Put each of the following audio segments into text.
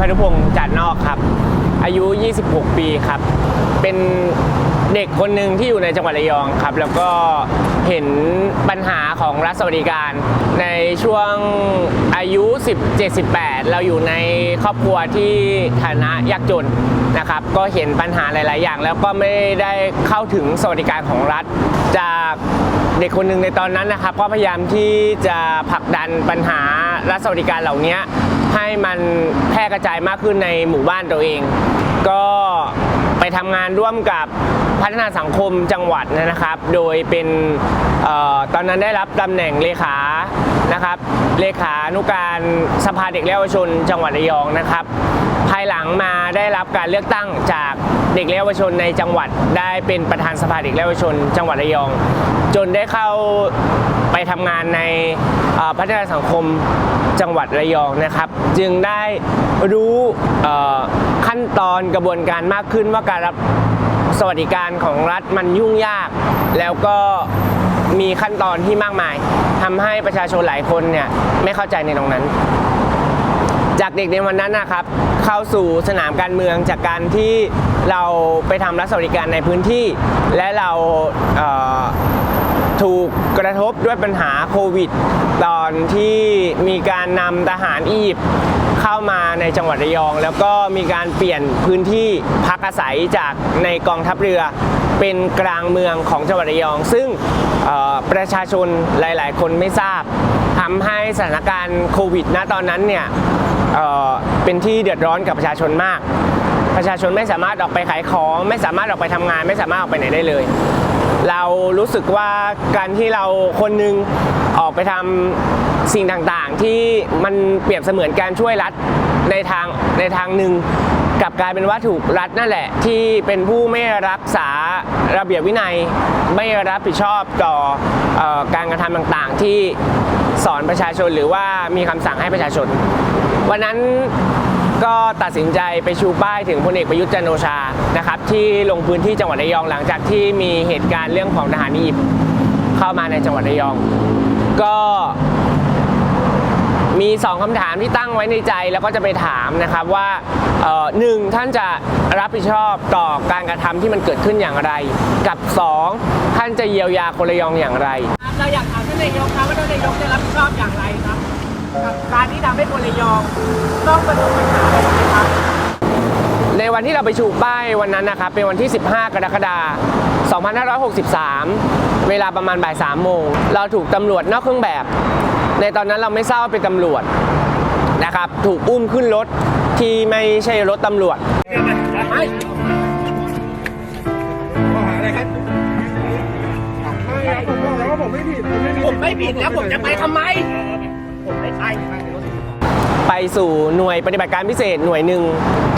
พานุพงศ์จัดนอกครับ อายุ 26 ปีครับ เป็นเด็กคนหนึ่งที่อยู่ในจังหวัดระยองครับ แล้วก็เห็นปัญหาของรัฐสวัสดิการ ในช่วงอายุ 17 18 เราอยู่ในครอบครัวที่ฐานะยากจนนะครับ ก็เห็นปัญหาหลาย ๆ อย่าง แล้วก็ไม่ได้เข้าถึงสวัสดิการของรัฐ จากเด็กคนหนึ่งในตอนนั้นนะครับ ก็พยายามที่จะผลักดันปัญหารัฐสวัสดิการเหล่านี้ ให้มันแพร่กระจายมากขึ้นในหมู่บ้านตัวเอง ก็ไปทำงานร่วมกับพัฒนาสังคมจังหวัดนะครับ โดยเป็นออตอนนั้นได้รับตำแหน่งเลขา นะครับ เลขานุการสภาเด็กและเยาวชน จังหวัดระยองนะครับ ภายหลังมาได้รับการเลือกตั้งจากเด็กและเยาวชนในจังหวัดได้เป็นประธานสภาเด็กและเยาวชน จังหวัดระยอง จนได้เข้าไปทำงานในพัฒนาสังคมจังหวัดระยองนะครับ จึงได้รู้ขั้นตอนกระบวนการมากขึ้นว่าการรับสวัสดิการของรัฐมันยุ่งยาก แล้วก็ มีขั้นตอนที่มากมายทำให้ประชาชนหลายคนเนี่ยไม่เข้าใจในตรงนั้น จากเด็กในวันนั้นนะครับ เข้าสู่สนามการเมืองจากการที่เราไปทำรัฐสวัสดิการในพื้นที่ และเราเถูกกระทบด้วยปัญหาโควิด ตอนที่มีการนำทหารอียิปต์เข้ามาในจังหวัดระยอง แล้วก็มีการเปลี่ยนพื้นที่พักอาศัยจากในกองทัพเรือ เป็นกลางเมืองของจังหวัดระยอง ซึ่งประชาชนหลาย ๆ คนไม่ทราบทำให้สถานการณ์โควิดณตอนนั้นเนี่ยเเป็นที่เดือดร้อนกับประชาชนมาก ประชาชนไม่สามารถออกไปขายของ ไม่สามารถออกไปทำงาน ไม่สามารถออกไปไหนได้เลย เรารู้สึกว่าการที่เราคนหนึงออกไปทำสิ่งต่าง ๆ ที่มันเปรียบเสมือนการช่วยรัฐ ในทางในทางหนึ่งกลับกลายเป็นว่าถูกรัฐนั่นแหละ ที่เป็นผู้ไม่รักษาระเบียบวินัย ไม่รับผิดชอบต่อออการกระทำต่างๆ ที่สอนประชาชนหรือว่ามีคำสั่งให้ประชาชน วันนั้นก็ตัดสินใจไปชูป้ายถึงพลเอกประยุทธ์จันโอชานะครับที่ลงพื้นที่จังหวัดระยองหลังจากที่มีเหตุการณ์เรื่องของทหารอียิปต์เข้ามาในจังหวัดระยอง ก็ มีสองคำถามที่ตั้งไว้ในใจแล้วก็จะไปถามนะครับว่าเอ่อหนึ่งท่านจะรับผิดชอบต่อการกระทำที่มันเกิดขึ้นอย่างไร กับสองท่านจะเยียวยาคนระยองอย่างไรครับเราอยากถามท่านนายกครับว่าท่านนายกจะรับผิดชอบอย่างไรครับกับการที่ทำให้คนระยองต้องประสบปัญหาแบบนี้ครับในวันที่เราไปชูป้ายวันนั้นนะครับเป็นวันที่ 15 กรกฎาคม 2563 เวลาประมาณบ่าย 3 โมง เราถูกตำรวจนอกเครื่องแบบ ในตอนนั้นเราไม่ทราบว่าเป็นตำรวจนะครับ ถูกอุ้มขึ้นรถที่ไม่ใช่รถตำรวจผมไม่ผิดแล้วผมจะไปทำไม ผมไม่ไปไปสู่หน่วยปฏิบัติการพิเศษหน่วยหนึ่ง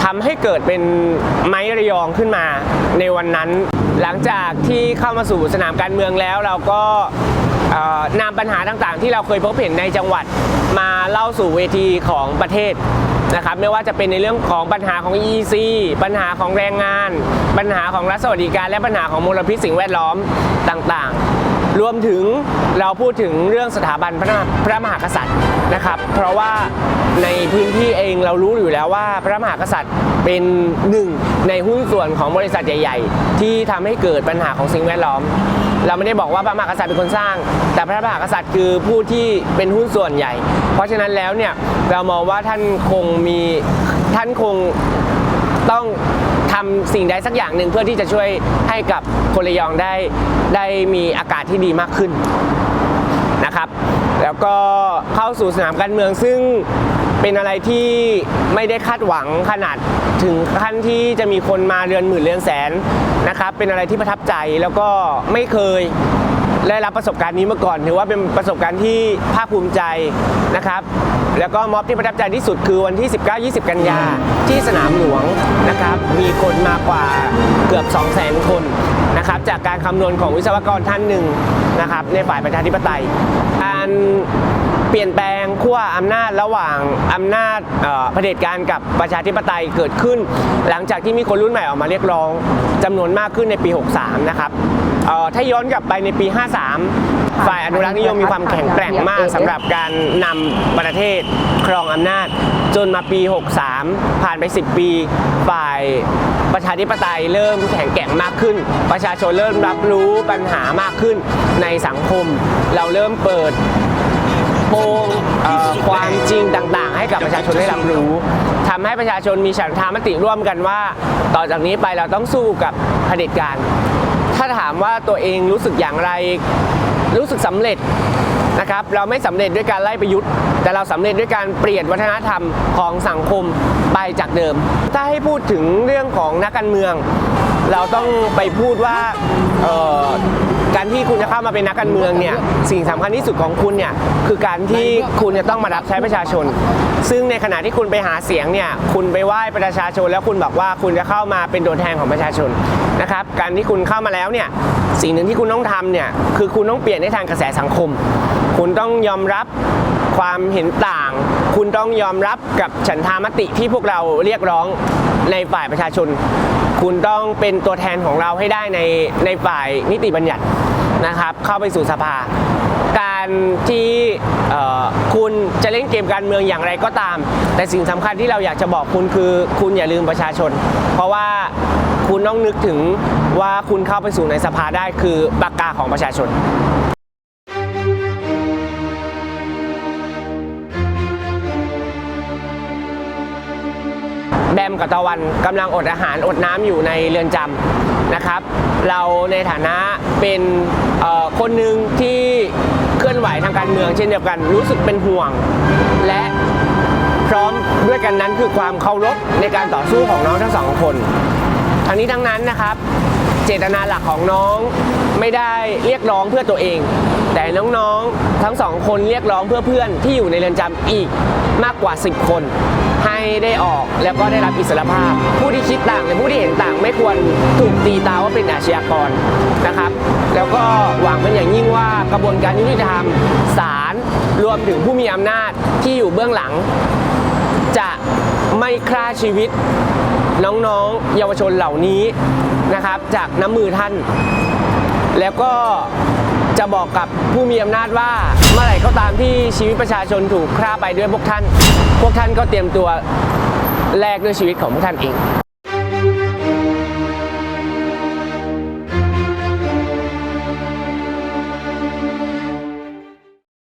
ทำให้เกิดเป็นไม้ระยองขึ้นมาในวันนั้น หลังจากที่เข้ามาสู่สนามการเมืองแล้วเราก็เอ่อ นำปัญหาต่างๆ ที่เราเคยพบเห็นในจังหวัดมาเล่าสู่เวทีของประเทศนะครับไม่ว่าจะเป็นในเรื่องของปัญหาของ EC ปัญหาของแรงงาน ปัญหาของรัฐสวัสดิการ และปัญหาของมลพิษสิ่งแวดล้อมต่างๆ รวมถึงเราพูดถึงเรื่องสถาบันพระมหาพระมหากษัตริย์นะครับ เพราะว่าในพื้นที่เองเรารู้อยู่แล้วว่าพระมหากษัตริย์เป็นหนึ่งในหุ้นส่วนของบริษัทใหญ่ ๆ ที่ทำให้เกิดปัญหาของสิ่งแวดล้อม เราไม่ได้บอกว่าพระมหากษัตริย์เป็นคนสร้าง แต่พระมหากษัตริย์คือผู้ที่เป็นหุ้นส่วนใหญ่ เพราะฉะนั้นแล้วเนี่ยเรามองว่าท่านคงมีท่านคงต้องทำสิ่งใดสักอย่างหนึ่งเพื่อที่จะช่วยให้กับคนระยองได้ได้มีอากาศที่ดีมากขึ้นนะครับ แล้วก็เข้าสู่สนามการเมืองซึ่ง เป็นอะไรที่ไม่ได้คาดหวังขนาดถึงขั้นที่จะมีคนมาเรือนหมื่นเรือนแสนนะครับ เป็นอะไรที่ประทับใจแล้วก็ไม่เคยได้รับประสบการณ์นี้มาก่อน ถือว่าเป็นประสบการณ์ที่ภาคภูมิใจนะครับ แล้วก็ม็อบที่ประทับใจที่สุดคือวันที่ 19-20 กันยาที่สนามหลวงนะครับ มีคนมากกว่าเกือบ 200,000 คนนะครับ จากการคำนวณของวิศวกรท่านหนึ่งนะครับ ในฝ่ายประชาธิปไตย การ เปลี่ยนแปลงขั้วอำนาจระหว่างอำนาจเผด็จการกับประชาธิปไตยเกิดขึ้น หลังจากที่มีคนรุ่นใหม่ออกมาเรียกร้องจำนวนมากขึ้นในปี 63 นะครับถ้าย้อนกลับไปในปี 53 ฝ่ายอนุรักษ์นิยมมีความแข็งแกร่งมากสำหรับการนำประเทศครองอำนาจ จนมาปี 63 ผ่านไป 10 ปี ฝ่ายประชาธิปไตยเริ่มแข็งแกร่งมากขึ้น ประชาชนเริ่มรับรู้ปัญหามากขึ้นในสังคม เราเริ่มเปิด ความจริงต่างๆ ให้กับประชาชนได้รับรู้ทำให้ประชาชนมีฉันทามติร่วมกันว่า ต่อจากนี้ไปเราต้องสู้กับเผด็จการ ถ้าถามว่าตัวเองรู้สึกอย่างไร รู้สึกสำเร็จนะครับ เราไม่สำเร็จด้วยการไล่ประยุทธ์ แต่เราสำเร็จด้วยการเปลี่ยนวัฒนธรรมของสังคมไปจากเดิม ถ้าให้พูดถึงเรื่องของนักการเมือง เราต้องไปพูดว่าเออ การที่คุณจะเข้ามาเป็นนักการเมืองเนี่ยสิ่งสำคัญที่สุดของคุณเนี่ยคือการที่คุณจะต้องมารับใช้ประชาชน ซึ่งในขณะที่คุณไปหาเสียงเนี่ยคุณไปไหว้ประชาชน แล้วคุณบอกว่าคุณจะเข้ามาเป็นตัวแทนของประชาชนนะครับการที่คุณเข้ามาแล้วเนี่ยสิ่งหนึ่งที่คุณต้องทำเนี่ยคือคุณต้องเปลี่ยนในทางกระแสสังคม คุณต้องยอมรับความเห็นต่าง คุณต้องยอมรับกับฉันทามติที่พวกเราเรียกร้องในฝ่ายประชาชน คุณต้องเป็นตัวแทนของเราให้ได้ในในฝ่ายนิติบัญญัติ นะครับ เข้าไปสู่สภา การที่คุณจะเล่นเกมการเมืองอย่างไรก็ตาม แต่สิ่งสำคัญที่เราอยากจะบอกคุณคือคุณอย่าลืมประชาชน เพราะว่าคุณต้องนึกถึงว่าคุณเข้าไปสู่ในสภาได้คือปากกาของประชาชนแบมกับตะวันกำลังอดอาหารอดน้ำอยู่ในเรือนจำ นะครับ เราในฐานะเป็นคนหนึ่งที่เคลื่อนไหวทางการเมืองเช่นเดียวกัน รู้สึกเป็นห่วง และพร้อมด้วยกันนั้นคือความเคารพในการต่อสู้ของน้องทั้งสองคนทั้งนี้ทั้งนั้นนะครับ เจตนาหลักของน้องไม่ได้เรียกร้องเพื่อตัวเอง แต่น้องๆ ทั้งสองคนเรียกร้องเพื่อเพื่อนที่อยู่ในเรือนจำอีกมากกว่า 10 คน ให้ได้ออกแล้วก็ได้รับอิสรภาพ ผู้ที่คิดต่างหรือผู้ที่เห็นต่างไม่ควรถูกตีตาว่าเป็นอาชญากรนะครับ แล้วก็หวังเป็นอย่างยิ่งว่ากระบวนการยุติธรรมศาลรวมถึงผู้มีอำนาจที่อยู่เบื้องหลัง จะไม่ฆ่าชีวิตน้องๆ เยาวชนเหล่านี้นะครับ จากน้ำมือท่าน แล้วก็ จะบอกกับผู้มีอำนาจว่าเมื่อไหร่ก็ตามที่ชีวิตประชาชนถูกฆ่าไปด้วยพวกท่าน พวกท่านก็เตรียมตัวแลกด้วยชีวิตของพวกท่านเอง